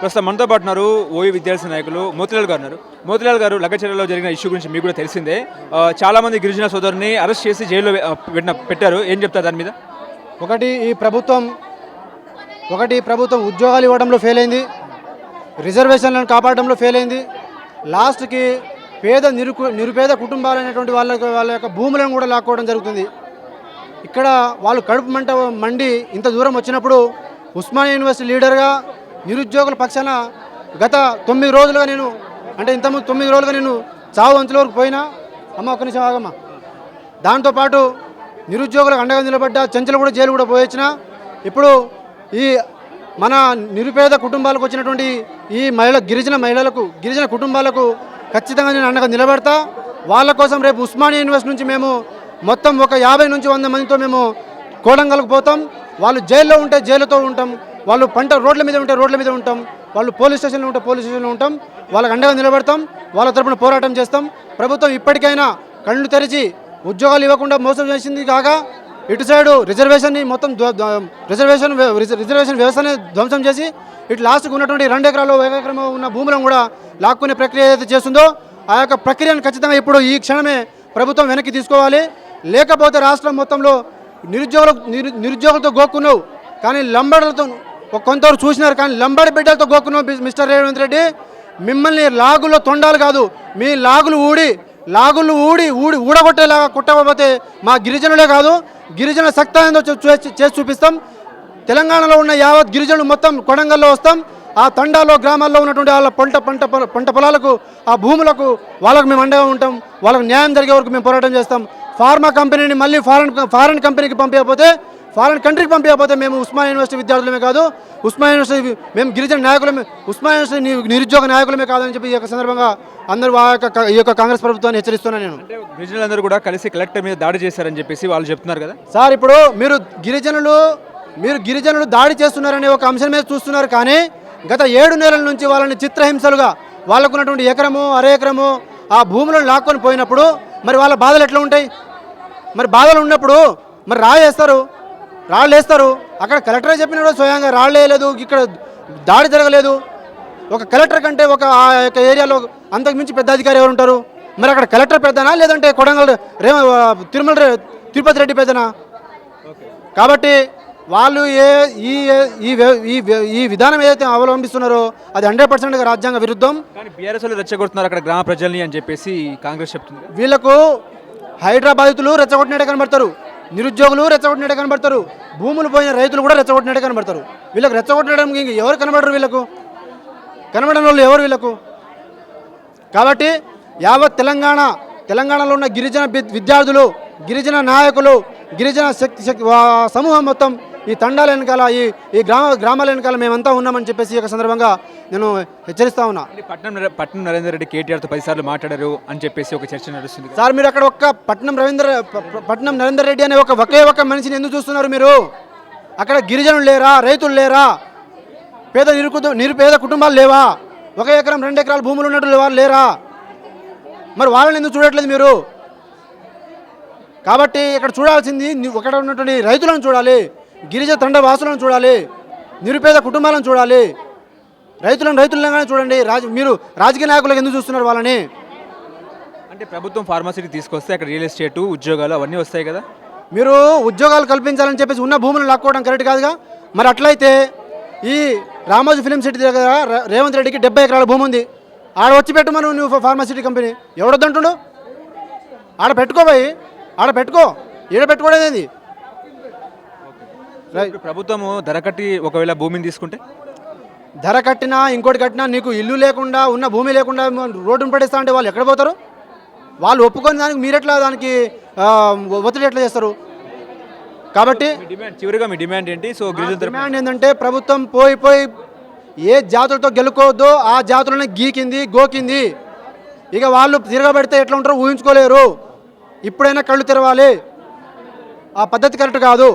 ప్రస్తుతం మనతో పాటు ఉన్నారు ఓయూ విద్యార్థి నాయకులు మోతిలాల్ గారు ఉన్నారు. మోతిలాల్ గారు లగ్గచెరలో జరిగిన ఇష్యూ గురించి మీకు కూడా తెలిసిందే. చాలామంది గిరిజన సోదరుని అరెస్ట్ చేసి జైల్లో పెట్టిన పెట్టారు. ఏం చెప్తారు దాని మీద? ఒకటి ఈ ప్రభుత్వం ఒకటి ప్రభుత్వం ఉద్యోగాలు ఇవ్వడంలో ఫెయిల్ అయింది. రిజర్వేషన్లను కాపాడడంలో ఫెయిల్ అయింది. లాస్ట్కి పేద నిరుకు నిరుపేద కుటుంబాలైనటువంటి వాళ్ళ వాళ్ళ యొక్క భూములను కూడా లాక్కోవడం జరుగుతుంది. ఇక్కడ వాళ్ళు కడుపు మంట మండి ఇంత దూరం వచ్చినప్పుడు ఉస్మానియా యూనివర్సిటీ లీడర్గా నిరుద్యోగుల పక్షాన గత తొమ్మిది రోజులుగా నేను అంటే ఇంతకుముందు తొమ్మిది రోజులుగా నేను చావు అంచుల వరకు పోయినా అమ్మ ఒక్క నిమిషం ఆగమ్మా. దాంతోపాటు నిరుద్యోగులకు అండగా నిలబడ్డ చెంచలు కూడా జైలు కూడా పోయొచ్చిన ఇప్పుడు ఈ మన నిరుపేద కుటుంబాలకు వచ్చినటువంటి ఈ మహిళ గిరిజన మహిళలకు గిరిజన కుటుంబాలకు ఖచ్చితంగా నేను అండగా నిలబడతా. వాళ్ళ కోసం రేపు ఉస్మానియా యూనివర్సిటీ నుంచి మేము మొత్తం ఒక యాభై నుంచి వంద మందితో మేము కోడంగల్కు పోతాం. వాళ్ళు జైల్లో ఉంటే జైలుతో ఉంటాం. వాళ్ళు పంట రోడ్ల మీద ఉంటే రోడ్ల మీద ఉంటాం వాళ్ళు పోలీస్ స్టేషన్లో ఉంటే పోలీస్ స్టేషన్లో ఉంటాం వాళ్ళకి అండగా నిలబడతాం వాళ్ళ తరపున పోరాటం చేస్తాం. ప్రభుత్వం ఇప్పటికైనా కళ్ళు తెరిచి ఉద్యోగాలు ఇవ్వకుండా మోసం చేసింది కాక ఇటు సైడు రిజర్వేషన్ని మొత్తం రిజర్వేషన్ రిజ- రిజర్వేషన్ వ్యవస్థని ధ్వంసం చేసి ఇటు లాస్ట్కి ఉన్నటువంటి రెండు ఎకరాలు ఒక ఎకరం ఉన్న భూములను కూడా లాక్కునే ప్రక్రియ ఏదైతే చేస్తుందో ఆ యొక్క ప్రక్రియను ఖచ్చితంగా ఇప్పుడు ఈ క్షణమే ప్రభుత్వం వెనక్కి తీసుకోవాలి. లేకపోతే రాష్ట్రం మొత్తంలో నిరుద్యోగులు నిరు నిరుద్యోగులతో గోక్కున్నావు కానీ లంబడలతో కొంతవరకు చూసినారు కానీ లంబడి బిడ్డలతో గోక్కున్నావు మిస్టర్ రేవంత్ రెడ్డి. మిమ్మల్ని లాగుల్లో తొండాలు కాదు మీ లాగులు ఊడి లాగులు ఊడి ఊడి ఊడగొట్టేలాగా కుట్టకపోతే మా గిరిజనులే కాదు గిరిజన శక్తి చూ- చూ- చేసి చూపిస్తాం. తెలంగాణలో ఉన్న యావత్ గిరిజనులు మొత్తం కొడంగల్లో వస్తాం. ఆ తండాలో గ్రామాల్లో ఉన్నటువంటి వాళ్ళ పంట పంట పొల- పంట పొలాలకు ఆ భూములకు వాళ్ళకు మేము అండగా ఉంటాం. వాళ్ళకు న్యాయం జరిగే వరకు మేము పోరాటం చేస్తాం. ఫార్మా కంపెనీని మళ్ళీ ఫారెన్ ఫారెన్ కంపెనీకి పంపించకపోతే ఫారెన్ కంట్రీకి పంపించకపోతే మేము ఉస్మానియా యూనివర్సిటీ విద్యార్థులమే కాదు ఉస్మానియా యూనివర్సిటీ మేము గిరిజన నాయకులమే ఉస్మానియా యూనివర్సిటీ నిరుద్యోగ నాయకులమే కాదని చెప్పి ఈ యొక్క సందర్భంగా అందరూ ఆ యొక్క ఈ యొక్క కాంగ్రెస్ ప్రభుత్వాన్ని హెచ్చరిస్తున్నాను నేను. గిరిజనులందరూ కూడా కలిసి కలెక్టర్ మీద దాడి చేశారని చెప్పేసి వాళ్ళు చెప్తున్నారు కదా? సార్ ఇప్పుడు మీరు గిరిజనులు మీరు గిరిజనులు దాడి చేస్తున్నారనే ఒక అంశం మీద చూస్తున్నారు కానీ గత ఏడు నెలల నుంచి వాళ్ళని చిత్రహింసలుగా వాళ్ళకున్నటువంటి ఎకరము అర ఎకరము ఆ భూములను లాక్కొని పోయినప్పుడు మరి వాళ్ళ బాధలు ఎట్లా ఉంటాయి? మరి బాధలు ఉన్నప్పుడు మరి రాళ్ళు వేస్తారు రాళ్ళు వేస్తారు. అక్కడ కలెక్టరే చెప్పినాడు స్వయంగా రాళ్ళు వేయలేదు ఇక్కడ దాడి జరగలేదు. ఒక కలెక్టర్ కంటే ఒక ఆ యొక్క ఏరియాలో అంతకు మించి పెద్ద అధికారి ఎవరు ఉంటారు? మరి అక్కడ కలెక్టర్ పెద్దనా లేదంటే కొడంగల్ రే తిరుమల తిరుపతి రెడ్డి పెద్దనా? కాబట్టి వాళ్ళు ఏ ఈ ఈ విధానం ఏదైతే అవలంబిస్తున్నారో అది హండ్రెడ్ పర్సెంట్గా రాజ్యాంగ విరుద్ధం. కానీ బీఆర్ఎస్ వాళ్ళు రెచ్చగొడుతున్నారు అక్కడ గ్రామ ప్రజల్ని అని చెప్పేసి కాంగ్రెస్ చెప్తుంది. వీళ్ళకు హైదరాబాదితులు రెచ్చగొట్టినట్టే కనబడతారు. నిరుద్యోగులు రెచ్చగొట్టినట్టే కనబడతారు. భూములు పోయిన రైతులు కూడా రెచ్చగొట్టినట్టే కనబడతారు. వీళ్ళకి రెచ్చగొట్టడం ఇంక ఎవరు కనబడరు వీళ్ళకు? కనబడని వాళ్ళు ఎవరు వీళ్ళకు? కాబట్టి యావత్ తెలంగాణ తెలంగాణలో ఉన్న గిరిజన వి- విద్యార్థులు గిరిజన నాయకులు గిరిజన శక్తి శక్తి వా- సమూహం మొత్తం ఈ తండాల వెనకాల ఈ ఈ గ్రామ గ్రామాల వెనకాల మేమంతా ఉన్నామని చెప్పేసి ఈ సందర్భంగా నేను హెచ్చరిస్తా ఉన్నా. పట్నం పట్నం నరేందర్ రెడ్డి కేటీఆర్తో పదిసార్లు మాట్లాడారు అని చెప్పేసి ఒక చర్చ నడుస్తుంది. సార్ మీరు అక్కడ ఒక్క పట్నం రవీంద్ర పట్నం నరేందర్ రెడ్డి అనే ఒక ఒకే ఒక మనిషిని ఎందుకు చూస్తున్నారు మీరు? అక్కడ గిరిజనులు లేరా? రైతులు లేరా? పేద నిరుకు నిరుపేద కుటుంబాలు లేవా? ఒక ఎకరం రెండు ఎకరాల భూములు ఉన్నట్టు వాళ్ళు లేరా? మరి వాళ్ళని ఎందుకు చూడట్లేదు మీరు? కాబట్టి ఇక్కడ చూడాల్సింది అక్కడ ఉన్నటువంటి రైతులను చూడాలి. గిరిజ తండ వాసులను చూడాలి నిరుపేద కుటుంబాలను చూడాలి. రైతులను రైతులంగానే చూడండి. రాజ మీరు రాజకీయ నాయకులకు ఎందుకు చూస్తున్నారు వాళ్ళని? అంటే ప్రభుత్వం ఫార్మసీకి తీసుకొస్తే అక్కడ రియల్ ఎస్టేట్ ఉద్యోగాలు అవన్నీ వస్తాయి కదా? మీరు ఉద్యోగాలు కల్పించాలని చెప్పేసి ఉన్న భూములను లాక్కోవడం కరెక్ట్ కాదుగా? మరి అట్లయితే ఈ రామోజీ ఫిలిం సిటీ దగ్గర రేవంత్ రెడ్డికి డెబ్బై ఎకరాల భూమి ఉంది. ఆడ వచ్చి పెట్టమను నువ్వు ఫార్మాసిటీ కంపెనీ. ఎవడొద్దంటుడు? ఆడ పెట్టుకోబోయి ఆడ పెట్టుకో. ఈడ పెట్టుకోవడం ప్రభుత్వము ధర కట్టి ఒకవేళ భూమిని తీసుకుంటే? ధర కట్టినా ఇంకోటి కట్టినా నీకు ఇల్లు లేకుండా ఉన్న భూమి లేకుండా రోడ్డును పడేస్తా అంటే వాళ్ళు ఎక్కడ పోతారు? వాళ్ళు ఒప్పుకొని దానికి మీరెట్లా దానికి ఒత్తిడి ఎట్లా చేస్తారు? కాబట్టి డిమాండ్ చివరిగా మీ డిమాండ్ ఏంటి? సో డిమాండ్ ఏంటంటే ప్రభుత్వం పోయి పోయి ఏ జాతులతో గెలుకోవద్దో ఆ జాతులను గీకింది గోకింది. ఇక వాళ్ళు తిరగబెడితే ఎట్లా ఉంటారో ఊహించుకోలేరు. ఇప్పుడైనా కళ్ళు తెరవాలి. ఆ పద్ధతి కరెక్ట్ కాదు.